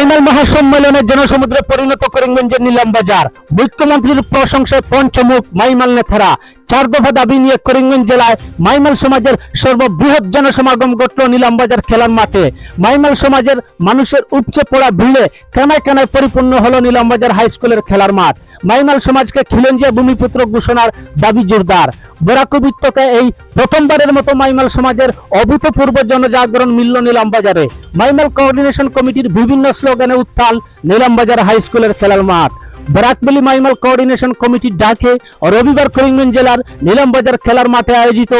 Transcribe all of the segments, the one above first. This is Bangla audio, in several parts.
মাইনাল মহাসম্মেলনের জনসমুদ্রে পরিণত করিমগঞ্জের নিলাম বাজার। মুখ্যমন্ত্রীর প্রশংসায় পঞ্চমুখ মাইমাল নেতারা। চার দফা দাবি নিয়ে করিমগঞ্জ জেলায় মাইমাল সমাজের সর্ববৃহৎ জনসমাগম ঘটল নিলাম বাজার খেলার মাঠে। মাইমাল সমাজের মানুষের উপচে পড়া ভিড়ে কানায় কানায় পরিপূর্ণ হলো নিলাম বাজার হাই স্কুলের খেলার মাঠ। মাইমাল সমাজকে খিলঞ্জিয়া ভূমিপুত্র ঘোষণার দাবি জোরদার। বরাক উপত্যকায় এই প্রথমবারের মতো মাইমাল সমাজের অভূতপূর্ব জনজাগরণ মিলল নিলাম বাজারে মাইমাল কোঅর্ডিনেশন কমিটির বিভিন্ন স্লোগানে উত্তাল নিলাম বাজার হাই স্কুলের খেলার মাঠ। বরাকবলি মাইমাল কোঅর্ডিনেশন কমিটির ডাকে রবিবার করিমগঞ্জ জেলার নিলামবাজার খেলার মাঠে আয়োজিত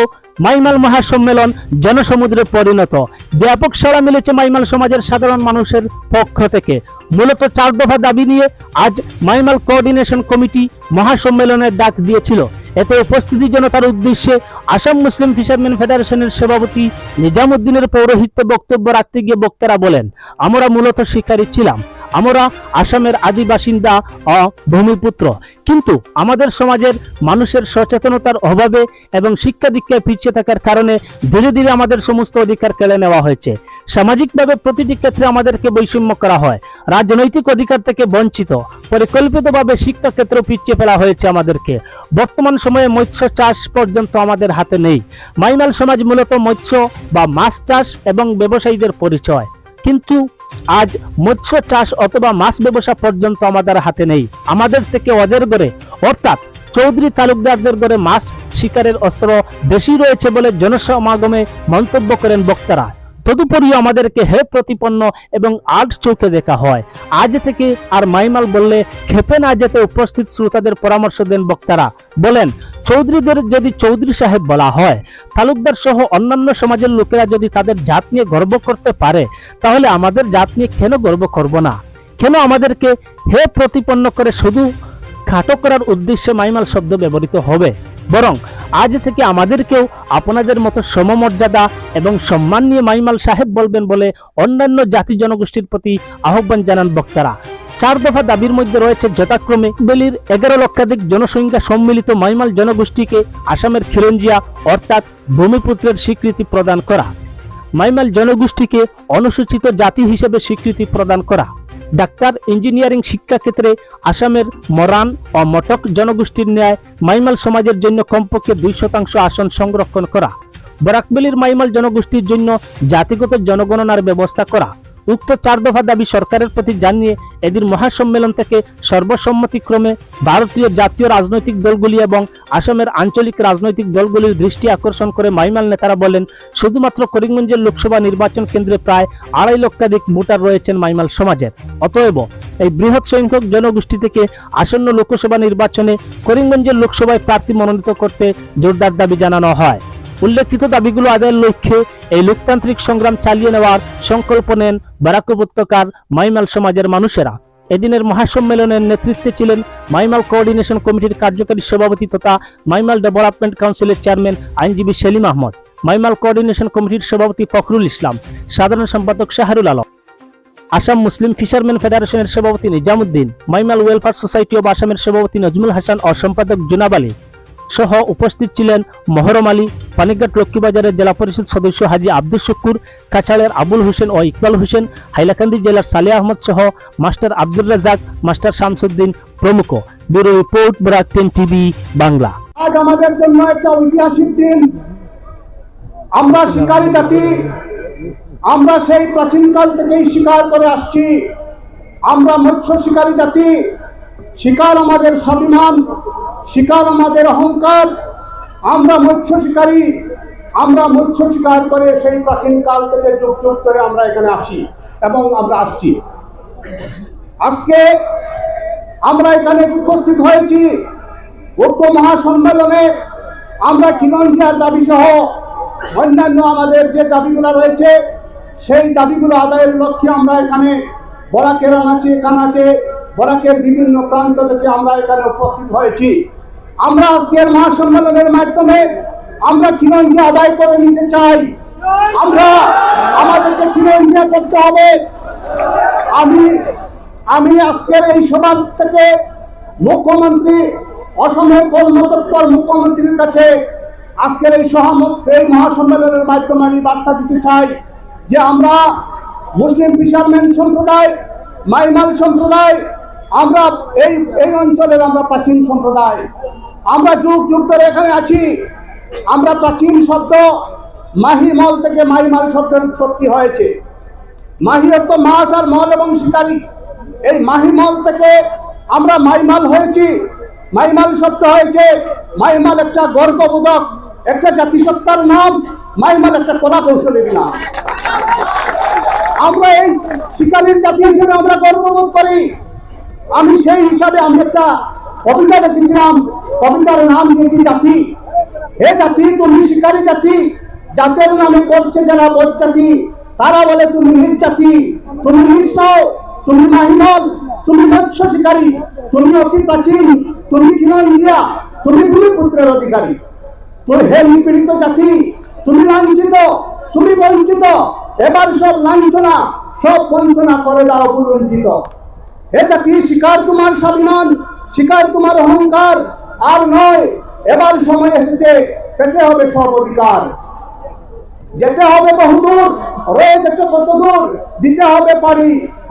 মাইমাল মহাসম্মেলন জনসমুদ্রে পরিণত। ব্যাপক সাড়া মিলেছে মাইমাল সমাজের সাধারণ মানুষের পক্ষ থেকে। মূলত চার দফা দাবি নিয়ে আজ মাইমাল কোঅর্ডিনেশন কমিটি মহাসম্মেলনের ডাক দিয়েছিল। এতে উপস্থিতি জনতার উদ্দেশ্যে আসাম মুসলিম ফিশারম্যান ফেডারেশনের সভাপতি নিজামুদ্দিনের পৌরোহিত্যে বক্তব্য রাখতে গিয়ে বক্তারা বলেন, আমরা মূলত শিকারী ছিলাম। আমরা আসামের আদি বাসিন্দা ও ভূমিপুত্র। কিন্তু আমাদের সমাজের মানুষের সচেতনতার অভাবে এবং শিক্ষা দীক্ষায় পিছিয়ে থাকার কারণে ধীরে ধীরে আমাদের সমস্ত অধিকার কেড়ে নেওয়া হয়েছে। সামাজিকভাবে প্রতিটি ক্ষেত্রে আমাদেরকে বৈষম্য করা হয়। রাজনৈতিক অধিকার থেকে বঞ্চিত। পরিকল্পিতভাবে শিক্ষা ক্ষেত্র পিছিয়ে ফেলা হয়েছে আমাদেরকে। বর্তমান সময়ে মৎস্য চাষ পর্যন্ত আমাদের হাতে নেই। মাইমাল সমাজ মূলত মৎস্য বা মাছ চাষ এবং ব্যবসায়ীদের পরিচয়। কিন্তু আজ মৎস্য চাষ অথবা মাছ ব্যবসা পর্যন্ত আমাদের হাতে নেই। আমাদের থেকে ওদের গড়ে অর্থাৎ চৌধুরী তালুকদারদের গড়ে মাছ শিকারের অস্ত্র বেশি রয়েছে বলে জনসমাগমে মন্তব্য করেন বক্তারা। তদুপরি আমাদেরকে হে প্রতিপন্ন এবং আর্ট চোখে দেখা হয়। আজ থেকে আর মাইমাল বললে খেপে না যেতে উপস্থিত শ্রোতাদের পরামর্শ দেন বক্তারা। বলেন চৌধুরীদের যদি চৌধুরী সাহেব বলা হয়, তালুকদার সহ অন্যান্য সমাজের লোকেরা যদি তাদের জাত নিয়ে গর্ব করতে পারে, তাহলে আমাদের জাত নিয়ে কেন গর্ব করব না? কেন আমাদেরকে হে প্রতিপন্ন করে শুধু খাটো করার উদ্দেশ্যে মাইমাল শব্দ ব্যবহৃত হবে? বরং আজ থেকে আমাদেরকেও আপনাদের মতো সমমর্যাদা এবং সম্মান নিয়ে মাইমাল সাহেব বলবেন বলে অন্যান্য জাতি জনগোষ্ঠীর প্রতি আহ্বান জানান বক্তারা। চার দফা দাবির মধ্যে রয়েছে যথাক্রমে বেলির এগারো লক্ষাধিক জনসংখ্যা সম্মিলিত মাইমাল জনগোষ্ঠীকে আসামের খিরঞ্জিয়া অর্থাৎ ভূমিপুত্রের স্বীকৃতি প্রদান করা। মাইমাল জনগোষ্ঠীকে অনুসূচিত জাতি হিসেবে স্বীকৃতি প্রদান করা। ডাক্তার ইঞ্জিনিয়ারিং শিক্ষাক্ষেত্রে আসামের মরান ও মটক জনগোষ্ঠীর ন্যায় মাইমাল সমাজের জন্য কমপক্ষে দুই শতাংশ আসন সংরক্ষণ করা। বরাকবেলির মাইমাল জনগোষ্ঠীর জন্য জাতিগত জনগণনার ব্যবস্থা করা। উক্ত চার দফা দাবি সরকারের প্রতি জানিয়ে এদিন মহাসম্মেলন থেকে সর্বসম্মতিক্রমে ভারতীয় জাতীয় রাজনৈতিক দলগুলি এবং আসামের আঞ্চলিক রাজনৈতিক দলগুলির দৃষ্টি আকর্ষণ করে মাইমাল নেতারা বলেন, শুধুমাত্র করিমগঞ্জের লোকসভা নির্বাচন কেন্দ্রে প্রায় আড়াই লক্ষাধিক ভোটার রয়েছেন মাইমাল সমাজের। অতএব এই বৃহৎ সংখ্যক জনগোষ্ঠী থেকে আসন্ন লোকসভা নির্বাচনে করিমগঞ্জের লোকসভায় প্রার্থী মনোনীত করতে জোরদার দাবি জানানো হয়। উল্লেখিত দাবিগুলো আদায়ের লক্ষ্যে এই লোকতান্ত্রিক সংগ্রাম চালিয়ে নেওয়ার সংকল্প নেন বারাক উপত্যকার মাইমাল সমাজের মানুষেরা। এদিনের মহাসম্মেলনের নেতৃত্বে ছিলেন মাইমাল কোঅর্ডিনেশন কমিটির কার্যকারী সভাপতি তথা মাইমাল ডেভেলপমেন্ট কাউন্সিলের চেয়ারম্যান আইনজীবী সেলিম আহমদ, মাইমাল কোঅর্ডিনেশন কমিটির সভাপতি ফখরুল ইসলাম, সাধারণ সম্পাদক শাহরুল আলম। আসাম মুসলিম ফিশারম্যান ফেডারেশনের সভাপতি Nizamuddin, Maimal welfare society of আসামের সভাপতি নজমুল হাসান ও সম্পাদক জুনাব আলী। সহ উপস্থিত ছিলেন মহরম আলী পানিঘাট লক্ষ্মীবাজারের জেলা পরিষদ সদস্য হাজি আব্দুল শুকুর কাছাড়ের আবুল হোসেন ও ইকবাল হোসেন, হাইলাকান্দি জেলার সালে আহমদ সহ মাস্টার আব্দুর রাজাক মাস্টার শামসুদ্দিন প্রমুখ। Bureau report Barak ten TV, Bangla. আজ আমাদের জন্য একটা ঐতিহাসিক দিন। আমরা শিকারী জাতি। আমরা সেই প্রাচীনকাল থেকেই শিকার করে আসছি। আমরা মৎস্য শিকারী জাতি। শিকার আমাদের স্বাভিমান। শিকার আমাদের অহংকার। আমরা মৎস্য শিকারী। আমরা মৎস্য শিকার করে সেই প্রাচীনকাল থেকে যুগ যুগ করে আমরা এখানে আসি এবং আমরা আসছি। আজকে আমরা এখানে উপস্থিত হয়েছি। ঐক্য মহাসম্মেলনে আমরা খিলঞ্জিয়ার দাবি সহ অন্যান্য আমাদের যে দাবিগুলো রয়েছে, সেই দাবিগুলো আদায়ের লক্ষ্যে আমরা এখানে বরাকের আনাচে, কানাচে বরাকের বিভিন্ন প্রান্ত থেকে আমরা এখানে উপস্থিত হয়েছি। আমরা আজকের মহাসম্মেলনের মাধ্যমে আমরা খিলঞ্জিয়া আদায় করে নিতে চাই। আমরা আমাদেরকে খিলঞ্জিয়া করতে হবে। আমি আমি আজকের এই সভা থেকে মুখ্যমন্ত্রী অসমের কর্মতৎপর মুখ্যমন্ত্রীর কাছে আজকের এই এই মহাসম্মেলনের মাধ্যমে আমি বার্তা দিতে চাই যে আমরা মুসলিম ফিশারম্যান সম্প্রদায়, মাইমাল সম্প্রদায় আমরা এই এই অঞ্চলের আমরা প্রাচীন সম্প্রদায়। আমরা যুগ যুগ ধরে এখানে আছি। আমরা প্রাচীন শব্দ মাহি মাহিমল থেকে মাইমাল শব্দের উৎপত্তি হয়েছে। মাহি অর্থ মাছ আর মল এবং শিকারী। এই মাহি মাহিমল থেকে আমরা মাইমাল হয়েছি। মাইমাল শব্দ হয়েছে। মাইমাল একটা গর্ববোধক একটা জাতিসত্তার নাম। মাইমাল একটা কলা কৌশলের নাম। আমরা এই শিকারীর জাতি হিসেবে আমরা গর্ববোধ করি। আমি সেই হিসাবে আমি একটা কবিতা লিখেছিলাম কবিতার নাম দিয়েছি জাতি। হে জাতি, তুমি শিকারী জাতি জাতের নামে করছে যারা বোধ জাতি তারা বলে তুমি নিজ জাতি, তুমি নিঃস তুমি মাহিমল তুমি মৎস্য শিকারী, তুমি অতি প্রাচীন, তুমি কিনা ইন্ডিয়া তুমি ভূমিপুত্রের অধিকারী। তুমি হে নিপীড়িত জাতি, তুমি লাঞ্ছিত, তুমি বঞ্চিত, এবার সব লাঞ্ছনা, সব বঞ্চনা করে দাও পুরঞ্চিত হে জাতি শিকার তোমার স্বাভিমান শিকার তোমার অহংকার? আর নয়, এবার সময় এসেছে, পেতে হবে সব অধিকার। যেতে হবে বহুদূর রয়ে গেছে কত দূর, দিতে হবে পারি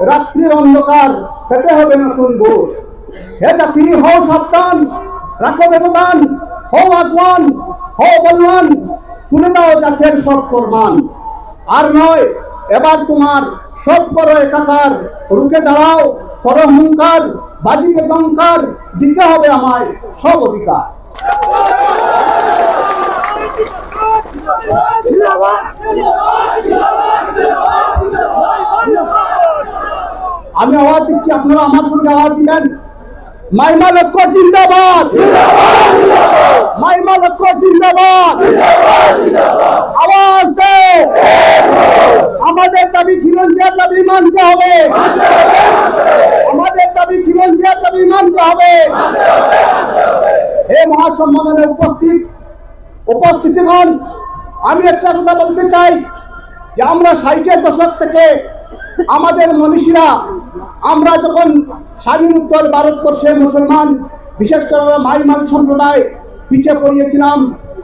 রাত্রির অন্ধকার, পেতে হবে নতুন ভোর হে জাতি হও সাবধান, রাখো ব্যবধান, হও আগুয়ান, হও বলবান, শুনে দাও জাতের সব কোরবান আর নয়, এবার তোমার সব করো একাকার রুখে দাঁড়াও। করো হুঙ্কার বাজিকে দঙ্কার দিতে হবে আমায় সব অধিকার। আমি আওয়াজ দিচ্ছি, আপনারা আমার সঙ্গে আওয়াজ দিবেন? মাইমা লক্ষ জিন্দাবাদ। মাইমা লক্ষ জিন্দাবাদ আওয়াজ দে আমাদের দাবি খিলঞ্জিয়ার দাবি মানতে হবে। আমাদের দাবি খিলঞ্জিয়ার দাবি মানতে হবে। হে মহাসম্মেলনে উপস্থিত উপস্থিতিগণ আমি একটা কথা বলতে চাই যে আমরা ষাটের দশক থেকে আমাদের মনীষীরা আমরা যখন স্বাধীন উত্তর ভারতবর্ষের মুসলমান বিশেষ করে আমরা মাইমান সম্প্রদায় পিছিয়ে পড়িয়েছিলাম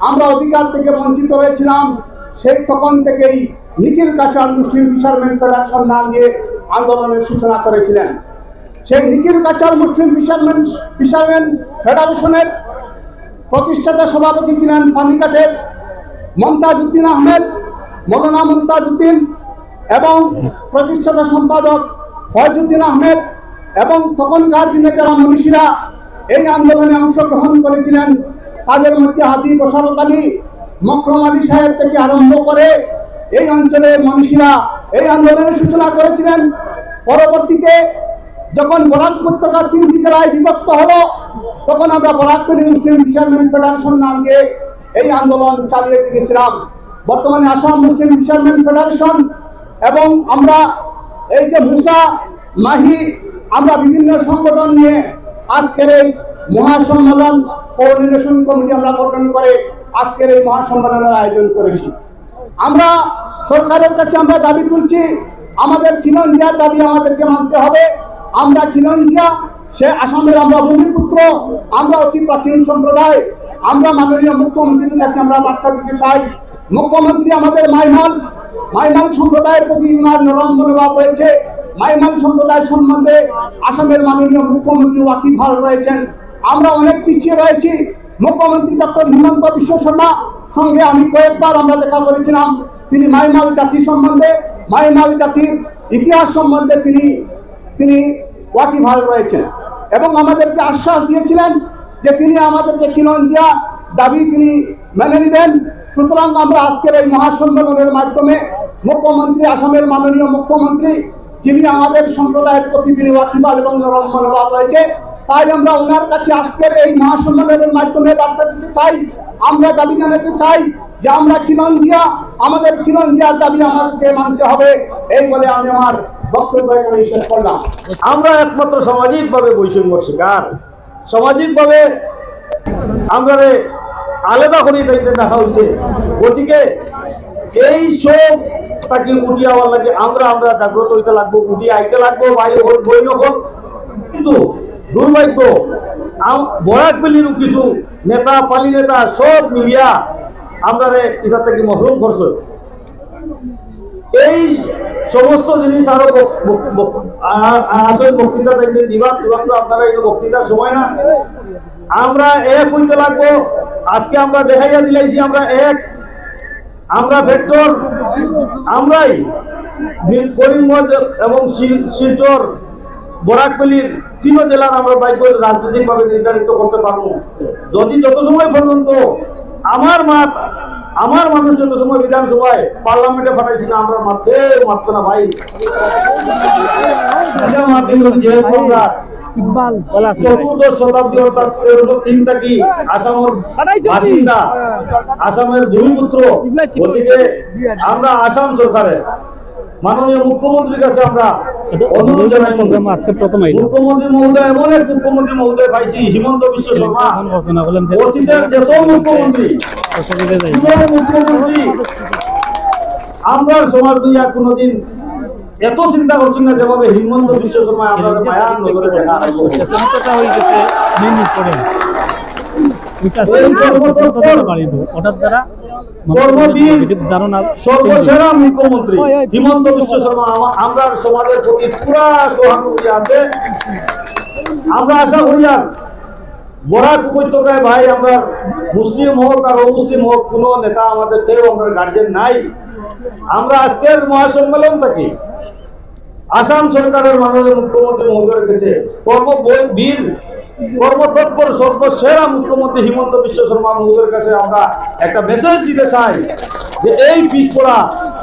আমরা অধিকার থেকে বঞ্চিত হয়েছিলাম সেই তখন থেকেই নিখিল কাচার মুসলিম ফিশারম্যান ফেডারেশন নাম দিয়ে আন্দোলনের সূচনা করেছিলেন। সেই নিখিল কাচার মুসলিম ফিশারম্যান ফিশারম্যান ফেডারেশনের প্রতিষ্ঠাতা সভাপতি ছিলেন পানিকাটের মমতাজ উদ্দিন আহমেদ, মৌলানা মমতাজ উদ্দিন এবং প্রতিষ্ঠাতা সম্পাদক ফয়জুদ্দিন আহমেদ এবং তখনকার দিনে যারা মনীষীরা এই আন্দোলনে অংশগ্রহণ করেছিলেন, তাদের মধ্যে হাতি বসারত আলী মকরম আলী সাহেব থেকে আরম্ভ করে এই অঞ্চলে মনীষীরা এই আন্দোলনের সূচনা করেছিলেন। পরবর্তীতে যখন বরাক উপত্যকা তিনটি জেলায় বিভক্ত হলো, তখন আমরা বরাকতলী মুসলিম ফিশারম্যান ফেডারেশন নাম দিয়ে এই আন্দোলন চালিয়ে গিয়েছিলাম। বর্তমানে আসাম মুসলিম ফিশারম্যান ফেডারেশন এবং আমরা এই যে মুসা, মাহি, আমরা বিভিন্ন সংগঠন নিয়ে আজকের এই মহাসম্মেলন কোঅর্ডিনেশন কমিটি আমরা গঠন করে আজকের এই মহাসম্মেলনের আয়োজন করেছি। আমরা সরকারের কাছে আমরা দাবি তুলছি, আমাদের খিলঞ্জিয়ার দাবি আমাদেরকে মানতে হবে। আমরা খিলঞ্জিয়া, সে আসামের আমরা ভূমিপুত্র আমরা অতি প্রাচীন সম্প্রদায়, আমরা মাননীয় মুখ্যমন্ত্রীর কাছে আমরা বার্তা দিতে চাই। মুখ্যমন্ত্রী আমাদের মাইমাল মাইমাল সম্প্রদায়ের প্রতি উনার নরম মনোভাব রয়েছে। মাইমাল সম্প্রদায় সম্বন্ধে আসামের মাননীয় মুখ্যমন্ত্রী ওয়াকিফ হল রয়েছেন। আমরা অনেক পিছিয়ে রয়েছি মুখ্যমন্ত্রী ডক্টর হিমন্ত বিশ্ব শর্মা সঙ্গে আমি কয়েকবার আমরা দেখা করেছিলাম। তিনি মাইমাল জাতি সম্বন্ধে মাইমাল জাতির ইতিহাস সম্বন্ধে তিনি তিনি ওয়াকিভাল রয়েছেন। এবং আমাদেরকে আশ্বাস দিয়েছিলেন যে তিনি আমাদেরকে খিলঞ্জিয়া দাবি তিনি মেনে নেবেন। সুতরাং আমরা আজকের এই মহাসম্মেলনের মাধ্যমে মুখ্যমন্ত্রী, আসামের মাননীয় মুখ্যমন্ত্রী, যিনি আমাদের সম্প্রদায়ের প্রতি তিনি ওয়াকিবাল এবং মনোভাব রয়েছে তাই আমরা ওনার কাছে আজকের এই মহাসম্মেলনের মাধ্যমে বার্তা দিতে চাই। আমরা দাবি জানাতে চাই যে আমরা কিমান দিয়া, আমাদের খিলঞ্জিয়ার দাবি আমাদেরকে মানতে হবে, এই বলে আমি আমার বক্তব্য শেষ করলাম। আমরা একমাত্র সামাজিকভাবে বৈষম্য শিকার। সামাজিকভাবে আমরা আলাদা করে দেখতে দেখা হয়েছে গতিকে এই সব তাকে উঠি আওয়ার লাগে। আমরা আমরা জাগ্রত হইতে লাগবো উঠি আইতে লাগবো বাইরে হোক, বই হোক। কিন্তু দুর্ভাগ্য। বরাক বেলির কিছু নেতা, পালি নেতা, সব মিলিয়া আমরা রে এটা থেকে মহরুম করছে। এই সমস্ত জিনিস আরও আসল বক্তৃতা দেখলে দিবা তুরন্ত আপনারা এই বক্তৃতার সময় না। আমরা এক হইতে লাগবো। আজকে আমরা দেখাইয়া দিলাইছি আমরা এক। আমরা ভেক্টর। আমরাই করিমগঞ্জ এবং শিলচর বরাকপল্লির তিন জেলার আমরা বাইক করে রাজনৈতিকভাবে নির্ধারিত করতে পারব। যদি যত সময় পর্যন্ত আমার মাত আমার মানুষ যত সময় বিধানসভায় পার্লামেন্টে পাঠাইছি না আমরা মাত্রে মাত্র না ভাই। এটা মাধ্যমে যে সম্রাট চতুর্দশ শতাব্দী অর্থাৎ তেরোশো তিন থাকি আসামের বাসিন্দা আসামের ভূমিপুত্র গতিকে আমরা আসাম সরকারের। মাননীয় মুখ্যমন্ত্রীর কাছে আমরা অনুরোধ জানাই আজকে প্রথম মুখ্যমন্ত্রী মহোদয় এমন এক মুখ্যমন্ত্রী মহোদয় পাইছি হিমন্ত বিশ্ব শর্মা। অতীতের যত মুখ্যমন্ত্রী মুখ্যমন্ত্রী আমরা সমাজ দুই আর কোনোদিন এত চিন্তা করছি না যেভাবে হিমন্ত বিশ্ব শর্মা নজরে দেখা সচেতনতাটা হয়ে গেছে ওটার দ্বারা সর্বসেরা মুখ্যমন্ত্রী হিমন্ত বিশ্ব শর্মা আমরা সমাজের প্রতি পুরা সহানুভূতি আছে। আমরা আশা করি আর বরাক উপত্যকায় ভাই আমরা মুসলিম হোক আর অমুসলিম হোক কোনো নেতা আমাদের কেউ আমরা গার্জেন নাই। আমরা আজকের মহাসম্মেলন থেকে আসাম সরকারের মাননীয় মুখ্যমন্ত্রী মহোদয়ের কাছে কর্মবীর কর্মতৎপর, সর্বসেরা মুখ্যমন্ত্রী হিমন্ত বিশ্ব শর্মা কাছে আমরা একটা মেসেজ দিতে চাই যে এই পিছপড়া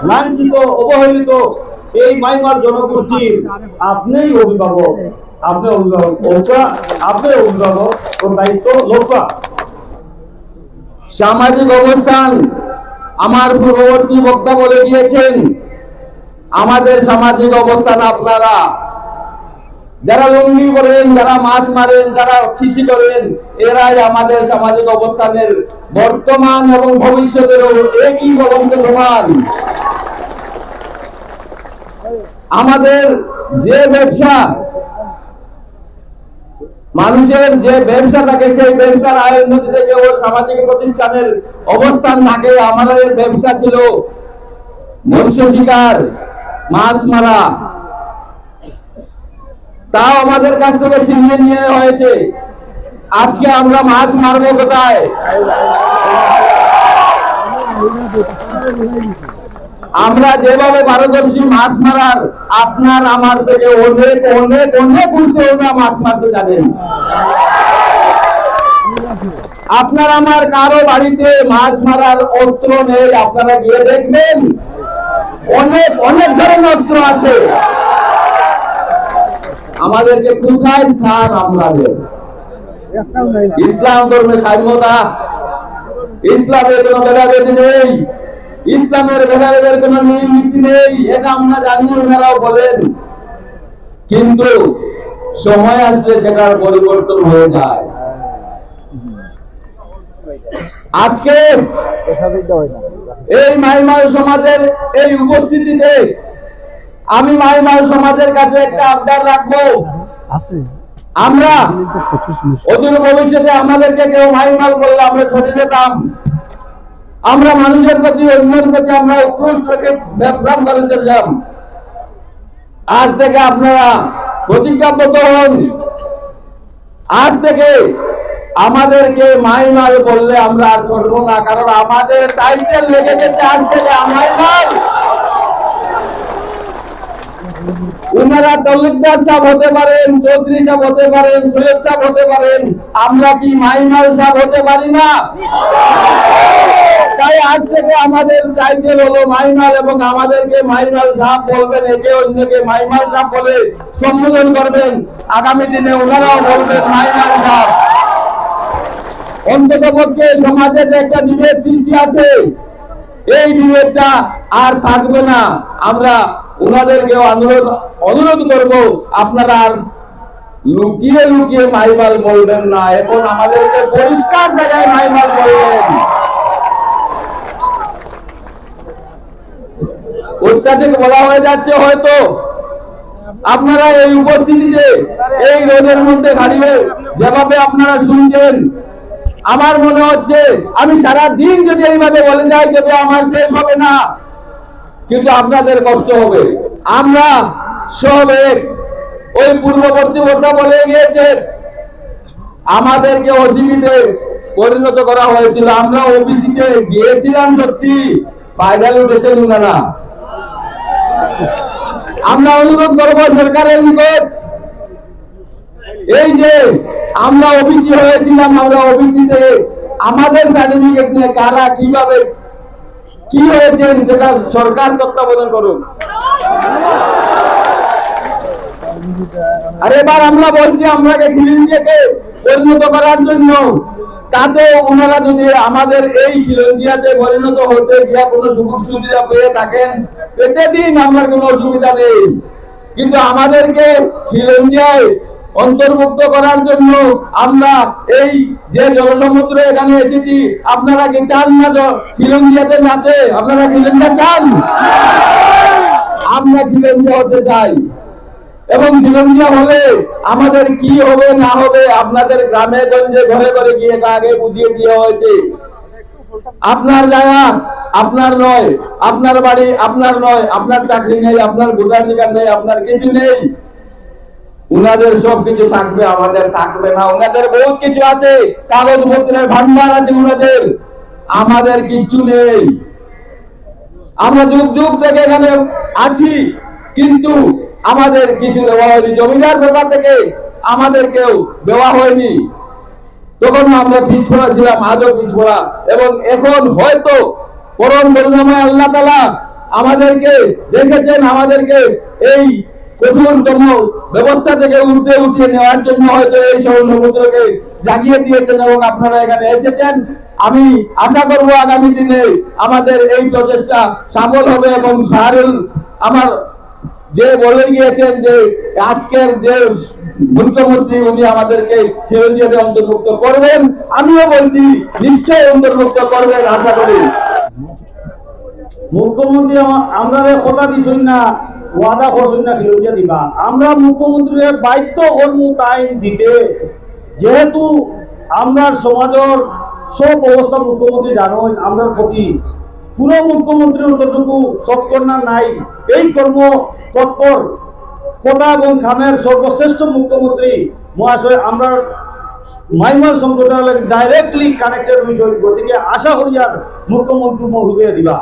লাঞ্ছিত, অবহেলিত এই মাইমার জনগোষ্ঠীর আপনিই অভিভাবক, আপনি অভিভাবক আপনি অভিভাবক দায়িত্ব সামাজিক অবস্থান আমার পূর্ববর্তী বক্তা বলে দিয়েছেন। আমাদের সামাজিক অবস্থান আপনারা যারা লুঙ্গি করেন যারা মাছ মারেন, যারা কৃষি করেন, এরাই আমাদের সামাজিক অবস্থানের বর্তমান এবং ভবিষ্যতেরও একই বলন্ত প্রমাণ। আমাদের যে ব্যবসা, মানুষের যে ব্যবসা থাকে, সেই ব্যবসার আয়ের মধ্যে থেকে ও সামাজিক প্রতিষ্ঠানের অবস্থান থাকে। আমাদের ব্যবসা ছিল মৎস্য শিকার, মাছ মারা তাও আমাদের কাছ থেকে ছিনিয়ে নিয়ে হয়েছে। আজকে আমরা মাছ মারবো কোথায়? আমরা যেভাবে পারদর্শী মাছ মারার আপনার আমার থেকে অনেক অনেক অনেক উঠতে ওরা মাছ মারতে জানেন আপনার আমার কারও বাড়িতে মাছ মারার অস্ত্র নেই, আপনারা গিয়ে দেখবেন। অনেক অনেক ধরনের অস্ত্র আছে। আমাদেরকে কোথায় স্থান আমাদের ইসলাম ধর্মে স্বাধীনতা? ইসলামের কোনো ভেদাভেদি নেই। ইসলামের ভেদাভেদের কোনো নিয়ম নীতি নেই। এটা আমরা জানি ওনারাও বলেন। কিন্তু সময় আসলে সেটার পরিবর্তন হয়ে যায়। আজকে এই মাইমাল সমাজের এই উপস্থিতিতে আমি মাইমাল সমাজের কাছে একটা আবদার রাখব। আছে। আমরা অদূর ভবিষ্যতে আমাদেরকে কেউ মাইমাল আমরা ছড়ে যেতাম। আমরা মানুষের প্রতি অন্যের প্রতি আমরা উৎকৃষ্ট ব্যবধান করে চললাম আজ থেকে আপনারা প্রতিজ্ঞাবদ্ধ হন। আজ থেকে আমাদেরকে মাইমাল বললে আমরা আর ছড়বো না কারণ আমাদের টাইটেল লেগে গেছে আজ থেকে মাইমাল উনারা তলুকদার সাহেব হতে পারেন, চৌধুরী সাহেব হতে পারেন, সৈয়দ সাহেব হতে পারেন, আমরা কি মাইমাল সাহেব হতে পারি না? তাই আজ থেকে আমাদের টাইটেল হলো মাইমাল এবং আমাদেরকে মাইমাল সাহেব বলবেন, একে অন্যকে মাইমাল সাহেব বলে সম্বোধন করবেন। আগামী দিনে ওনারাও বলবেন মাইমাল সাহেব। অন্তত পক্ষে সমাজে যে একটা বিভেদ সৃষ্টি আছে, এই বিভেদটা আর থাকবে না। আমরা ওনাদেরকে অনুরোধ অনুরোধ করব আপনারা আর লুকিয়ে লুকিয়ে মাইমাল বলবেন না। এখন আমাদেরকে পরিষ্কার জায়গায় মাইমাল বলবেন। অত্যাধিক বলা হয়ে যাচ্ছে হয়তো। আপনারা এই উপস্থিতিতে, এই রোদের মধ্যে দাঁড়িয়ে যেভাবে আপনারা শুনছেন, আমার মনে হচ্ছে, আমি সারা দিন যদি এইভাবে বলে যাই, তবে আমার শেষ হবে না। কিন্তু আপনাদের কষ্ট হবে। আমরা সব ওই পূর্ববর্তী কথা বলে গিয়েছেন, আমাদেরকে অজীবিতে পরিণত করা হয়েছিল। আমরা ওবিসিতে গিয়েছিলাম সত্যি ফাইনাল উঠেছেন উনারা। আমরা অনুরোধ করব সরকারের নিকট, এই যে আমরা ওবিসি হয়েছিলাম, আমরা অভিজিতে আমাদের সার্টিফিকেট নিয়ে কারা কীভাবে কি সরকার তত্ত্বাবধান করুন আর এবার আমরা বলছি আমরাকে পরিণত করার জন্য? তাতে ওনারা যদি আমাদের এই খিলঞ্জিয়াতে পরিণত হতে গিয়া কোনো সুযোগ সুবিধা পেয়ে থাকেন পেতে দিন আমার কোনো অসুবিধা নেই। কিন্তু আমাদেরকে খিলঞ্জিয়ায় অন্তর্ভুক্ত করার জন্য আমরা এই যে জলসমুদ্র এখানে এসেছি, আপনারা কি চান না খিলঞ্জিয়াতে যাতে আপনারা খিলঞ্জিয়া চান? আমরা খিলঞ্জিয়া হতে চাই। এবং বিলম্বিয়া হলে আমাদের কি হবে, না হবে, আপনাদের গ্রামে গঞ্জে ঘরে ঘরে গিয়ে আগে বুঝিয়ে দেওয়া হয়েছে? আপনার জায়গা, আপনার নয়, আপনার বাড়ি, আপনার নয়, আপনার চাকরি নেই, আপনার ভোটাধিকার নেই, আপনার কিছু নেই। উনাদের সব কিছু থাকবে, আমাদের থাকবে না। উনাদের বহুত কিছু আছে কাগজপত্রের ভান্ডার আছে উনাদের। আমাদের কিচ্ছু নেই। আমরা যুগ যুগ থেকে এখানে আছি, কিন্তু আমাদের কিছু দেওয়া হয়নি। জমিদার ব্যাপার থেকে? আমাদেরকেও দেওয়া হয়নি। তখন আমরা পিছপড়া ছিলাম, আজও পিছপড়া এবং এখন হয়তো পরম করুণাময় আল্লাহ তালা আমাদেরকে দেখেছেন, আমাদেরকে এই কঠোরতম ব্যবস্থা থেকে উঠতে উঠিয়ে নেওয়ার জন্য হয়তো এই সব সমুদ্রকে জাগিয়ে দিয়েছেন এবং আপনারা এখানে এসেছেন। আমি আশা করব আগামী দিনে আমাদের এই প্রচেষ্টা সফল হবে এবং শাহরুল আমার যে বলে গিয়েছেন যে আজকের যে মুখ্যমন্ত্রী উনি আমাদেরকে চিরঞ্জীবী অন্তর্ভুক্ত করবেন, আমিও বলছি নিশ্চয়ই অন্তর্ভুক্ত করবেন, আশা করি। মুখ্যমন্ত্রী, আমরা কথা দিছই না। ওয়াদা করছই না খিলঞ্জিয়া দিবা। আমরা মুখ্যমন্ত্রীর বাধ্য করমু আইন দিতে। যেহেতু আমরা সমাজের সব অবস্থা মুখ্যমন্ত্রী জানোই, আমরা প্রতি পুরো মুখ্যমন্ত্রীর যতটুকু সৎকর্ণা নাই। এই কর্ম তৎপর কোটা এবং খামের সর্বশ্রেষ্ঠ মুখ্যমন্ত্রী মহাশয়, আমরা মাইমার সম্প্রদায়ের ডাইরেক্টলি কানেক্টেড বিষয় গতিকে আশা করি আর মুখ্যমন্ত্রী মহোদয় দিবা।